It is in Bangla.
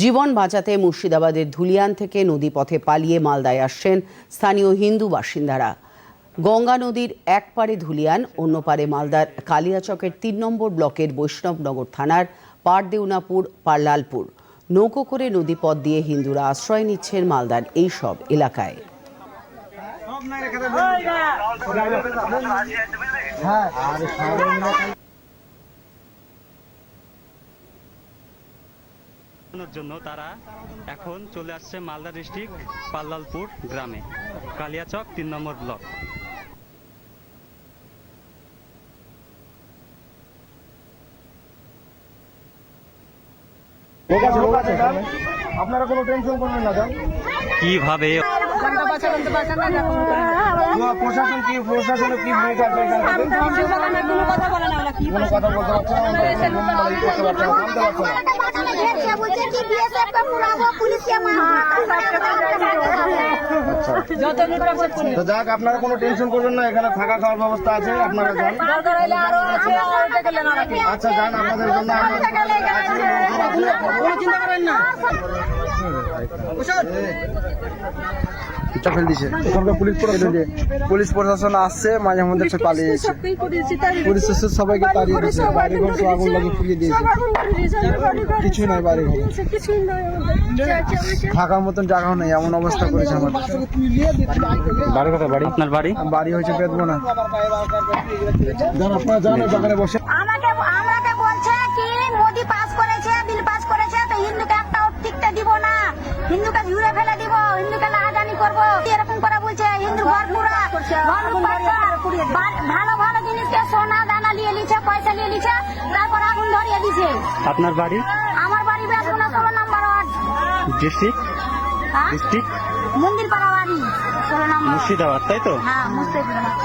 জীবন বাঁচাতে মুর্শিদাবাদের ধুলিয়ান থেকে নদীপথে পালিয়ে মালদায় আসছেন স্থানীয় হিন্দু বাসিন্দারা। গঙ্গা নদীর এক পারে ধুলিয়ান অন্য পারে মালদার কালিয়াচকের তিন নম্বর ব্লকের বৈষ্ণবনগর থানার পারদেউনাপুর পারলালপুর। নৌকো করে নদীপথ দিয়ে হিন্দুরা আশ্রয় নিচ্ছেন মালদার এই সব এলাকায়। বাঁচানোর জন্য তারা এখন চলে আসছে মালদা ডিস্ট্রিক্ট পাল্লালপুর গ্রামে। কালিয়াচক তিন নম্বর ব্লক। আপনারা কোনো টেনশন করবেন না যান। কীভাবে? প্রশাসন কি প্রশাসনে কি ভূমিকা কথা বলতে পারছে কে তো যাক আপনারা কোনো টেনশন করবেন না এখানে থাকা খাওয়ার ব্যবস্থা আছে আপনারা যান। আচ্ছা যান আপনাদের জন্য ফেল দিছে। ওখানকার পুলিশ প্রশাসন? পুলিশ প্রশাসন আসছে মাঝে মধ্যে সে পালিয়ে গেছে পুলিশ এসে সবাইকে তাড়িয়ে দিয়েছে বাড়ি ঘর আগুন লাগিয়ে পুড়িয়ে দিয়েছে কিছু নাই বাড়ি ঘর। থাকার মতন জায়গাও নেই এমন অবস্থা করেছে আমাদের। বাড়ি কথা বাড়ি? আপনার বাড়ি? বাড়ি হয়েছে বেদবনা যান আপনারা দোকানে বসে আমাকে করব? এরকম করা বলছে? হিন্দু ভালো ভালো জিনিসকে সোনা দানা নিয়ে নিচ্ছে পয়সা নিয়ে নিচ্ছে তারপর আগুন ধরিয়ে দিছে। আপনার বাড়ি? আমার বাড়ি ষোলো নম্বর ওয়ার্ড। ডিস্ট্রিক্ট? হ্যাঁ? ডিস্ট্রিক্ট? মন্দির পাড়া বাড়ি ষোলো নম্বর। মুর্শিদাবাদ তাই তো? হ্যাঁ মুর্শিদাবাদ।